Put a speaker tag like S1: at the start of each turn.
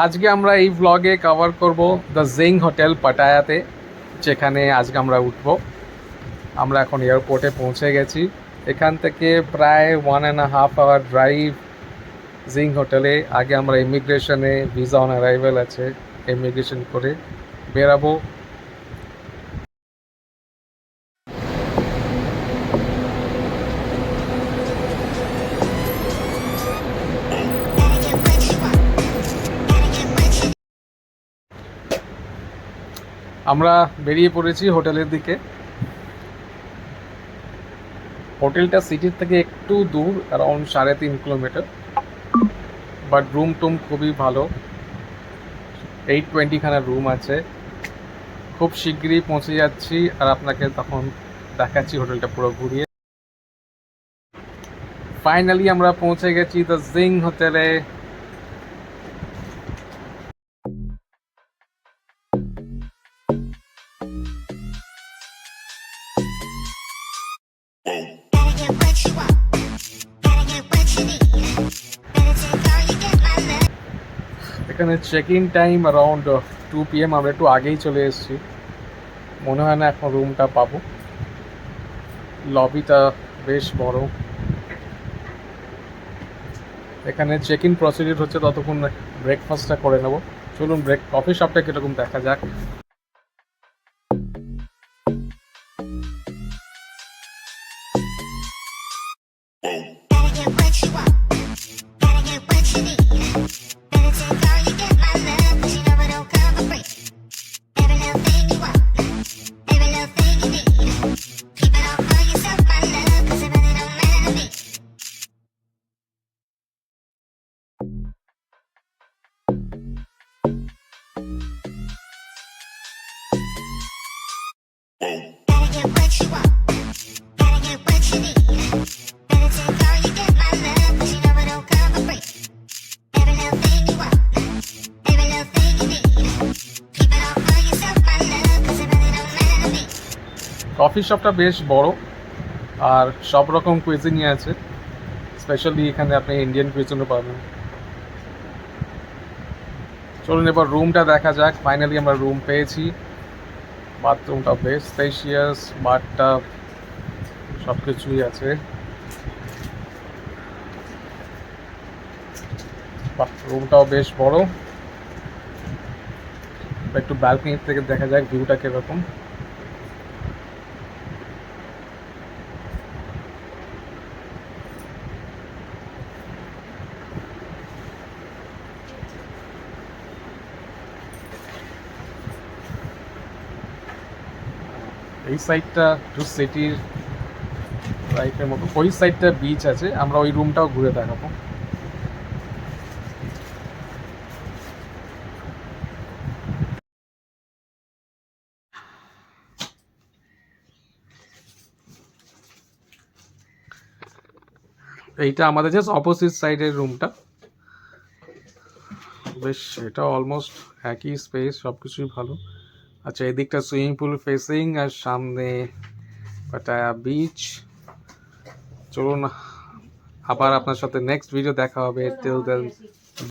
S1: আজকে আমরা এই ব্লগে কভার করব দ্য জেং হোটেল পাটায়াতে যেখানে আজকে আমরা উঠব। আমরা এখন এয়ারপোর্টে পৌঁছে গেছি। এখান থেকে প্রায় one and half hour driving হোটেলে আগে আমরা ইমিগ্রেশনে ভিসা অন অ্যারাইভেল আছে। ইমিগ্রেশন করে বেরাবো। আমরা বেরিয়ে পড়েছি হোটেলের দিকে। হোটেলটা সিটির থেকে একটু দূর অ্যারাউন্ড সাড়ে তিন কিলোমিটার বাট রুম টুম খুবই ভালো। এইট টোয়েন্টিখানা রুম আছে। খুব শিগগিরই পৌঁছে যাচ্ছি আর আপনাকে তখন দেখাচ্ছি হোটেলটা পুরো ঘুরিয়ে। ফাইনালি আমরা পৌঁছে গেছি দ্য জিং হোটেলে এখানে check in time around two P M আমরা একটু আগেই চলে এসেছি। মনে হয় না এখন রুমটা পাবো। লবিটা বেশ বড়। এখানে চেক ইন প্রসিডিউর হচ্ছে ততক্ষণ ব্রেকফাস্টটা করে নেব। চলুন ব্রেক কফি শপটা কীরকম দেখা যাক। কফি শপটা বেশ বড়, আর সব রকম কুইজিনই আছে স্পেশালি এখানে আপনি ইন্ডিয়ান কুইজিনও পাবেন। চলুন এবার রুমটা দেখা যাক। ফাইনালি আমরা রুম পেয়েছি। বাথরুমটা বেশ স্পেশিয়াস বাথটা সব কিছুই আছে। রুমটাও বেশ বড়। একটু ব্যালকনি থেকে দেখা যাক ভিউটা কীরকম। এই সাইডটা একটু সিটির লাইফের মতো। ওই সাইডটা বিচ আছে, আমরা ওই রুমটাও ঘুরে দেখাবো। এইটা আমাদের জাস্ট অপোজিট সাইডের রুমটা বেশ, এটা অলমোস্ট একই স্পেস সব কিছুই ভালো। আচ্ছা এদিকটা সুইমিং পুল ফেসিং আর সামনে পাটায়া বিচ চলুন, আবার আপনার সাথে নেক্সট ভিডিও দেখা হবে। Till then